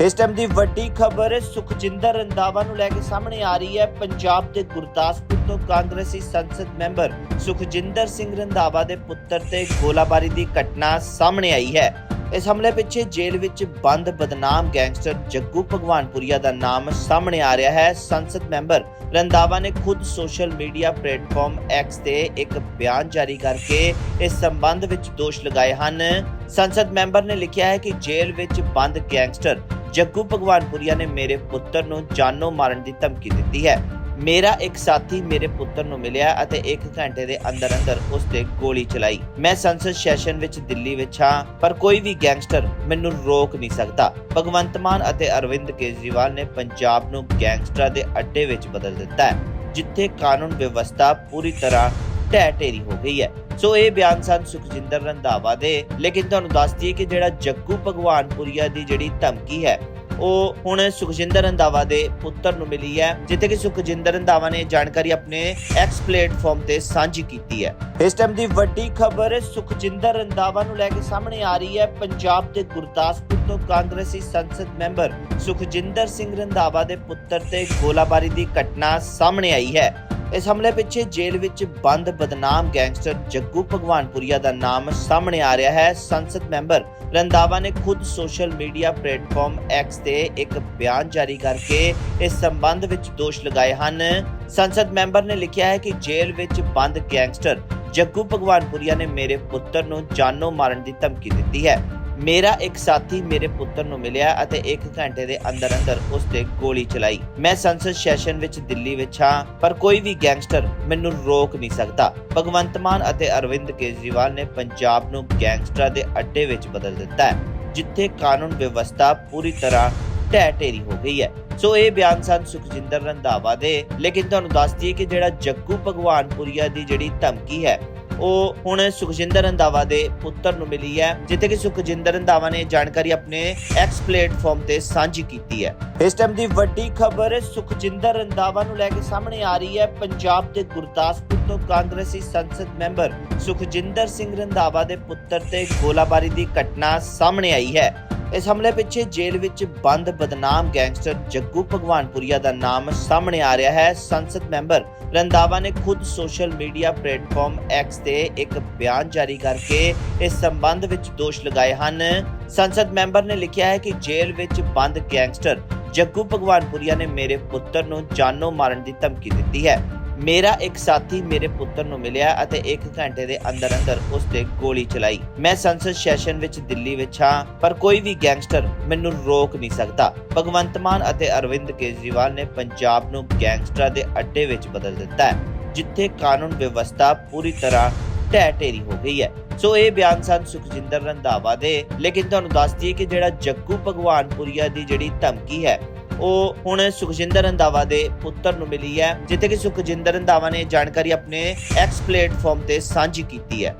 ਇਸ ਟਾਈਮ ਦੀ ਵੱਡੀ ਖਬਰ ਸੁਖਜਿੰਦਰ ਰੰਦਾਵਾ ਨੂੰ ਲੈ ਕੇ ਸਾਹਮਣੇ ਆ ਰਹੀ ਹੈ। ਪੰਜਾਬ ਦੇ ਗੁਰਦਾਸਪੁਰ ਤੋਂ ਕਾਂਗਰਸੀ ਸੰਸਦ ਮੈਂਬਰ ਸੁਖਜਿੰਦਰ ਸਿੰਘ ਰੰਦਾਵਾ ਦੇ ਪੁੱਤਰ ਤੇ ਗੋਲਾਬਾਰੀ ਦੀ ਘਟਨਾ ਸਾਹਮਣੇ ਆਈ ਹੈ। ਇਸ ਹਮਲੇ ਪਿੱਛੇ ਜੇਲ੍ਹ ਵਿੱਚ ਬੰਦ ਬਦਨਾਮ ਗੈਂਗਸਟਰ ਜੱਗੂ ਭਗਵਾਨਪੁਰੀਆ ਦਾ ਨਾਮ ਸਾਹਮਣੇ ਆ ਰਿਹਾ ਹੈ। ਸੰਸਦ ਮੈਂਬਰ ਰੰਦਾਵਾ ਨੇ ਖੁਦ ਸੋਸ਼ਲ ਮੀਡੀਆ ਪਲੇਟਫਾਰਮ ਐਕਸ ਤੇ ਇੱਕ ਬਿਆਨ ਜਾਰੀ ਕਰਕੇ ਇਸ ਸੰਬੰਧ ਵਿੱਚ ਦੋਸ਼ ਲਗਾਏ ਹਨ। ਸੰਸਦ ਮੈਂਬਰ ਨੇ ਲਿਖਿਆ ਹੈ ਕਿ ਜੇਲ੍ਹ ਵਿੱਚ ਬੰਦ ਗੈਂਗਸਟਰ ਜੱਗੂ ਭਗਵਾਨਪੁਰੀਆ ਨੇ ਮੇਰੇ ਪੁੱਤਰ ਨੂੰ ਜਾਨੋਂ ਮਾਰਨ ਦੀ ਧਮਕੀ ਦਿੱਤੀ ਹੈ। ਮੇਰਾ ਇੱਕ ਸਾਥੀ ਮੇਰੇ ਪੁੱਤਰ ਨੂੰ ਮਿਲਿਆ ਅਤੇ 1 ਘੰਟੇ ਦੇ ਅੰਦਰ ਅੰਦਰ ਉਸ ਤੇ ਗੋਲੀ ਚਲਾਈ। ਮੈਂ ਸੰਸਦ ਸੈਸ਼ਨ ਵਿੱਚ ਦਿੱਲੀ ਵਿੱਚ ਹਾਂ, ਪਰ ਕੋਈ ਵੀ ਗੈਂਗਸਟਰ ਮੈਨੂੰ ਰੋਕ ਨਹੀਂ ਸਕਦਾ। ਭਗਵੰਤ ਮਾਨ ਅਤੇ ਅਰਵਿੰਦ ਕੇਜਰੀਵਾਲ ਨੇ ਪੰਜਾਬ ਨੂੰ ਗੈਂਗਸਟਰਾਂ ਦੇ ਅੱਡੇ ਵਿੱਚ ਬਦਲ ਦਿੱਤਾ ਹੈ, ਜਿੱਥੇ ਕਾਨੂੰਨ ਵਿਵਸਥਾ ਪੂਰੀ ਤਰ੍ਹਾਂ ਢਹਿ ਢੇਰੀ ਹੋ ਗਈ ਹੈ। ਸੋ ਇਹ ਬਿਆਨ ਸਨ ਸੁਖਜਿੰਦਰ ਰੰਧਾਵਾ ਦੇ। ਲੇਕਿਨ ਤੁਹਾਨੂੰ ਦੱਸ ਦਈਏ ਕਿ ਜਿਹੜਾ ਜੱਗੂ ਭਗਵਾਨਪੁਰੀਆ ਦੀ ਜਿਹੜੀ ਧਮਕੀ ਹੈ, ਉਹ ਹੁਣ ਸੁਖਜਿੰਦਰ ਰੰਧਾਵਾ ਦੇ ਪੁੱਤਰ ਨੂੰ ਮਿਲੀ ਹੈ, ਜਿੱਥੇ ਕਿ ਸੁਖਜਿੰਦਰ ਰੰਧਾਵਾ ਨੇ ਜਾਣਕਾਰੀ ਆਪਣੇ ਐਕਸ ਪਲੇਟਫਾਰਮ ਤੇ ਸਾਂਝੀ ਕੀਤੀ ਹੈ। ਇਸ ਟਾਈਮ ਦੀ ਵੱਡੀ ਖਬਰ ਸੁਖਜਿੰਦਰ ਰੰਧਾਵਾ ਨੂੰ ਲੈ ਕੇ ਸਾਹਮਣੇ ਆ ਰਹੀ ਹੈ। ਪੰਜਾਬ ਦੇ ਗੁਰਦਾਸਪੁਰ ਤੋਂ ਕਾਂਗਰਸੀ ਸੰਸਦ ਮੈਂਬਰ ਸੁਖਜਿੰਦਰ ਸਿੰਘ ਰੰਧਾਵਾ ਦੇ ਪੁੱਤਰ ਤੇ ਗੋਲਾਬਾਰੀ ਦੀ ਘਟਨਾ ਸਾਹਮਣੇ ਆਈ ਹੈ। ਇਸ ਹਮਲੇ ਪਿੱਛੇ ਜੇਲ੍ਹ ਵਿੱਚ ਬੰਦ ਬਦਨਾਮ ਗੈਂਗਸਟਰ ਜੱਗੂ ਭਗਵਾਨਪੁਰੀਆ ਦਾ ਨਾਮ ਸਾਹਮਣੇ ਆ ਰਿਹਾ ਹੈ। ਸੰਸਦ ਮੈਂਬਰ ਰੰਦਾਵਾ ਨੇ ਖੁਦ ਸੋਸ਼ਲ ਮੀਡੀਆ ਪਲੇਟਫਾਰਮ ਐਕਸ ਤੇ ਇੱਕ ਬਿਆਨ ਜਾਰੀ ਕਰਕੇ ਇਸ ਸੰਬੰਧ ਵਿੱਚ ਦੋਸ਼ ਲਗਾਏ ਹਨ। ਸੰਸਦ ਮੈਂਬਰ ਨੇ ਲਿਖਿਆ ਹੈ ਕਿ ਜੇਲ੍ਹ ਵਿੱਚ ਬੰਦ ਗੈਂਗਸਟਰ ਜੱਗੂ ਭਗਵਾਨਪੁਰੀਆ ਨੇ ਮੇਰੇ ਪੁੱਤਰ ਨੂੰ ਜਾਨੋਂ ਮਾਰਨ ਦੀ ਧਮਕੀ ਦਿੱਤੀ ਹੈ। ਮੇਰਾ ਇੱਕ ਸਾਥੀ ਮੇਰੇ ਪੁੱਤਰ ਨੂੰ ਮਿਲਿਆ ਅਤੇ 1 ਘੰਟੇ ਦੇ ਅੰਦਰ ਅੰਦਰ ਉਸ ਤੇ ਗੋਲੀ ਚਲਾਈ। ਮੈਂ ਸੰਸਦ ਸੈਸ਼ਨ ਵਿੱਚ ਦਿੱਲੀ ਵਿੱਚ ਹਾਂ, ਪਰ ਕੋਈ ਵੀ ਗੈਂਗਸਟਰ ਮੈਨੂੰ ਰੋਕ ਨਹੀਂ ਸਕਦਾ। ਭਗਵੰਤ ਮਾਨ ਅਤੇ ਅਰਵਿੰਦ ਕੇਜਰੀਵਾਲ ਨੇ ਪੰਜਾਬ ਨੂੰ ਗੈਂਗਸਟਰਾਂ ਦੇ ਅੱਡੇ ਵਿੱਚ ਬਦਲ ਦਿੱਤਾ ਹੈ, ਜਿੱਥੇ ਕਾਨੂੰਨ ਵਿਵਸਥਾ ਪੂਰੀ ਤਰ੍ਹਾਂ ਢਹਿ ਢੇਰੀ ਹੋ ਗਈ ਹੈ। ਸੋ ਇਹ ਬਿਆਨ ਸਨ ਸੁਖਜਿੰਦਰ ਰੰਧਾਵਾ ਦੇ, ਲੇਕਿਨ ਤੁਹਾਨੂੰ ਦੱਸ ਦਈਏ ਕਿ ਜਿਹੜਾ ਜੱਗੂ ਭਗਵਾਨਪੁਰੀਆ ਦੀ ਜਿਹੜੀ ਧਮਕੀ ਹੈ ਉਹ ਹੁਣ ਸੁਖਜਿੰਦਰ ਰੰਧਾਵਾ ਦੇ ਪੁੱਤਰ ਨੂੰ ਮਿਲੀ ਹੈ, ਜਿੱਥੇ ਕਿ ਸੁਖਜਿੰਦਰ ਰੰਧਾਵਾ ਨੇ ਜਾਣਕਾਰੀ ਆਪਣੇ ਐਕਸ ਪਲੇਟਫਾਰਮ ਤੇ ਸਾਂਝੀ ਕੀਤੀ ਹੈ। ਇਸ ਟਾਈਮ ਦੀ ਵੱਡੀ ਖਬਰ ਸੁਖਜਿੰਦਰ ਰੰਧਾਵਾ ਨੂੰ ਲੈ ਕੇ ਸਾਹਮਣੇ ਆ ਰਹੀ ਹੈ। ਪੰਜਾਬ ਦੇ ਗੁਰਦਾਸਪੁਰ ਤੋਂ ਕਾਂਗਰਸੀ ਸੰਸਦ ਮੈਂਬਰ ਸੁਖਜਿੰਦਰ ਸਿੰਘ ਰੰਧਾਵਾ ਦੇ ਪੁੱਤਰ ਤੇ ਗੋਲਾਬਾਰੀ ਦੀ ਘਟਨਾ ਸਾਹਮਣੇ ਆਈ ਹੈ। ਇਸ ਹਮਲੇ ਪਿੱਛੇ ਜੇਲ੍ਹ ਵਿੱਚ ਬੰਦ ਬਦਨਾਮ ਗੈਂਗਸਟਰ ਜੱਗੂ ਭਗਵਾਨਪੁਰੀਆ ਦਾ ਨਾਮ ਸਾਹਮਣੇ ਆ ਰਿਹਾ ਹੈ। ਸੰਸਦ ਮੈਂਬਰ ਰੰਦਾਵਾ ਨੇ ਖੁਦ ਸੋਸ਼ਲ ਮੀਡੀਆ ਪਲੇਟਫਾਰਮ ਐਕਸ ਤੇ ਇੱਕ ਬਿਆਨ ਜਾਰੀ ਕਰਕੇ ਇਸ ਸੰਬੰਧ ਵਿੱਚ ਦੋਸ਼ ਲਗਾਏ ਹਨ। ਸੰਸਦ ਮੈਂਬਰ ਨੇ ਲਿਖਿਆ ਹੈ ਕਿ ਜੇਲ੍ਹ ਵਿੱਚ ਬੰਦ ਗੈਂਗਸਟਰ ਜੱਗੂ ਭਗਵਾਨਪੁਰੀਆ ਨੇ ਮੇਰੇ ਪੁੱਤਰ ਨੂੰ ਜਾਨੋਂ ਮਾਰਨ ਦੀ ਧਮਕੀ ਦਿੱਤੀ ਹੈ। ਮੇਰਾ ਇੱਕ ਸਾਥੀ ਮੇਰੇ ਪੁੱਤਰ ਨੂੰ ਮਿਲਿਆ ਅਤੇ 1 ਘੰਟੇ ਦੇ ਅੰਦਰ ਅੰਦਰ ਉਸ ਤੇ ਗੋਲੀ ਚਲਾਈ। ਮੈਂ ਸੰਸਦ ਸੈਸ਼ਨ ਵਿੱਚ ਦਿੱਲੀ ਵਿੱਚ ਹਾਂ, ਪਰ ਕੋਈ ਵੀ ਗੈਂਗਸਟਰ ਮੈਨੂੰ ਰੋਕ ਨਹੀਂ ਸਕਦਾ। ਭਗਵੰਤ ਮਾਨ ਅਤੇ ਅਰਵਿੰਦ ਕੇਜਰੀਵਾਲ ਨੇ ਪੰਜਾਬ ਨੂੰ ਗੈਂਗਸਟਰਾਂ ਦੇ ਅੱਡੇ ਵਿੱਚ ਬਦਲ ਦਿੱਤਾ ਹੈ, ਜਿੱਥੇ ਕਾਨੂੰਨ ਵਿਵਸਥਾ ਪੂਰੀ ਤਰ੍ਹਾਂ ਢਹਿ ਢੇਰੀ ਹੋ ਗਈ ਹੈ। ਸੋ ਇਹ ਬਿਆਨ ਸਨ ਸੁਖਜਿੰਦਰ ਰੰਧਾਵਾ ਦੇ, ਲੇਕਿਨ ਤੁਹਾਨੂੰ ਦੱਸ ਦਈਏ ਕਿ ਜਿਹੜਾ ਜੱਗੂ ਭਗਵਾਨਪੁਰੀਆ ਦੀ ਜਿਹੜੀ ਧਮਕੀ ਹੈ ਉਹ ਹੁਣ ਸੁਖਜਿੰਦਰ ਰੰਧਾਵਾ ਦੇ ਪੁੱਤਰ ਨੂੰ ਮਿਲੀ ਹੈ, ਜਿੱਥੇ ਕਿ ਸੁਖਜਿੰਦਰ ਰੰਧਾਵਾ ਨੇ ਜਾਣਕਾਰੀ ਆਪਣੇ ਐਕਸ ਪਲੇਟਫਾਰਮ ਤੇ ਸਾਂਝੀ ਕੀਤੀ ਹੈ।